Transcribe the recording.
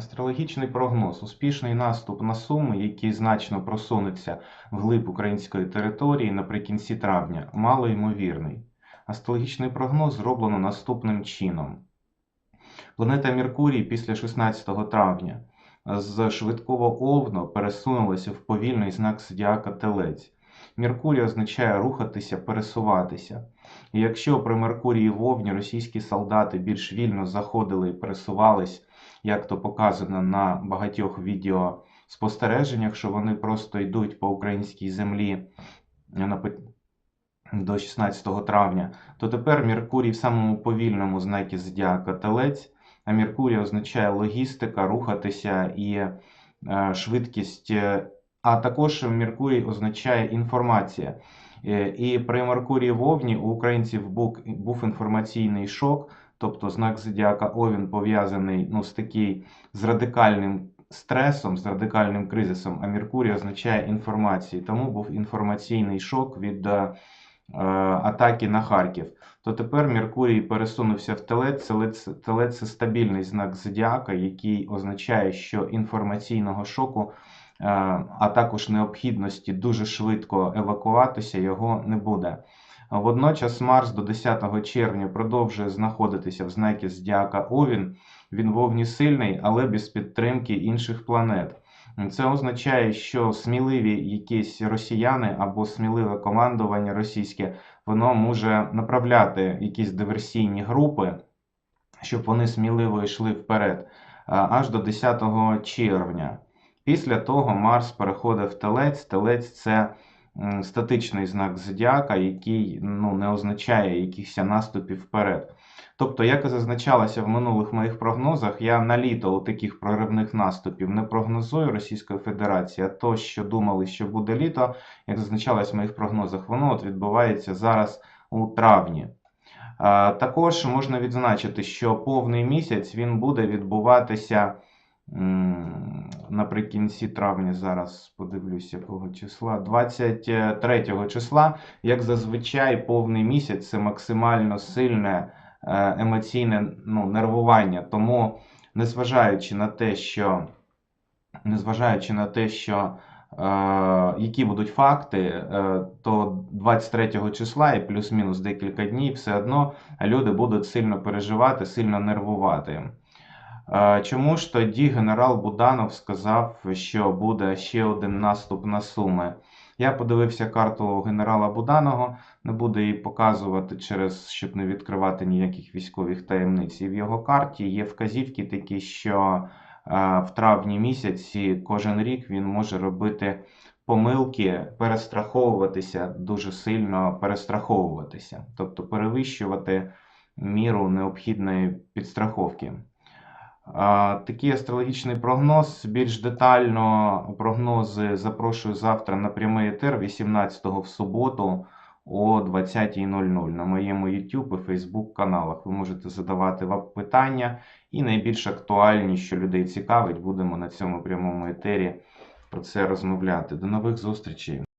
Астрологічний прогноз. Успішний наступ на Суми, який значно просунеться вглиб української території наприкінці травня, мало ймовірний. Астрологічний прогноз зроблено наступним чином. Планета Меркурій після 16 травня з швидкого овна пересунулася в повільний знак зодіака Телець. Меркурій означає рухатися, пересуватися. І якщо при Меркурії в Овні російські солдати більш вільно заходили і пересувались, як то показано на багатьох відеоспостереженнях, що вони просто йдуть по українській землі до 16 травня, то тепер Меркурій в самому повільному знакі зодіака Телець, а Меркурій означає логістика, рухатися і е, швидкість. А також Меркурій означає інформація. Е, І при Меркурії в Овні у українців був, інформаційний шок, тобто знак зодіака Овін пов'язаний ну, з такий з радикальним стресом, з радикальним кризисом, а Меркурій означає інформацію. Тому був інформаційний шок від е, атаки на Харків. То тепер Меркурій пересунувся в Телець. Телець, телець це стабільний знак зодіака, який означає, що інформаційного шоку, а також необхідності дуже швидко евакуватися, його не буде. Водночас Марс до 10 червня продовжує знаходитися в знакі зодіака Овін. Він вовні сильний, але без підтримки інших планет. Це означає, що сміливі якісь росіяни або сміливе командування російське, воно може направляти якісь диверсійні групи, щоб вони сміливо йшли вперед, аж до 10 червня. Після того Марс переходить в Телець. Телець це статичний знак зодіака, який ну, не означає якихось наступів вперед. Тобто, як і зазначалося в минулих моїх прогнозах, я на літо таких проривних наступів не прогнозую Російської Федерації, а то, що думали, що буде літо, як зазначалось в моїх прогнозах, воно от відбувається зараз у травні. Також можна відзначити, що повний місяць він буде відбуватися наприкінці травня. Зараз подивлюсь, якого числа. 23 числа, як зазвичай, повний місяць це максимально сильне е, емоційне ну, нервування. Тому, незважаючи на те, що незважаючи на те, що е, які будуть факти, е, то 23 числа і плюс-мінус декілька днів все одно люди будуть сильно переживати, сильно нервувати. Чому ж тоді генерал Буданов сказав, що буде ще один наступ на Суми? Я подивився карту генерала Буданого, не буду її показувати через, щоб не відкривати ніяких військових таємниць. І в його карті є вказівки такі, що е, в травні місяці кожен рік він може робити помилки, перестраховуватися дуже сильно, перестраховуватися, тобто перевищувати міру необхідної підстраховки. Такий астрологічний прогноз. Більш детально прогнози запрошую завтра на прямий етер 18 в суботу о 20.00 на моєму YouTube і Facebook каналах. Ви можете задавати вам питання і найбільш актуальні, що людей цікавить, будемо на цьому прямому етері про це розмовляти. До нових зустрічей!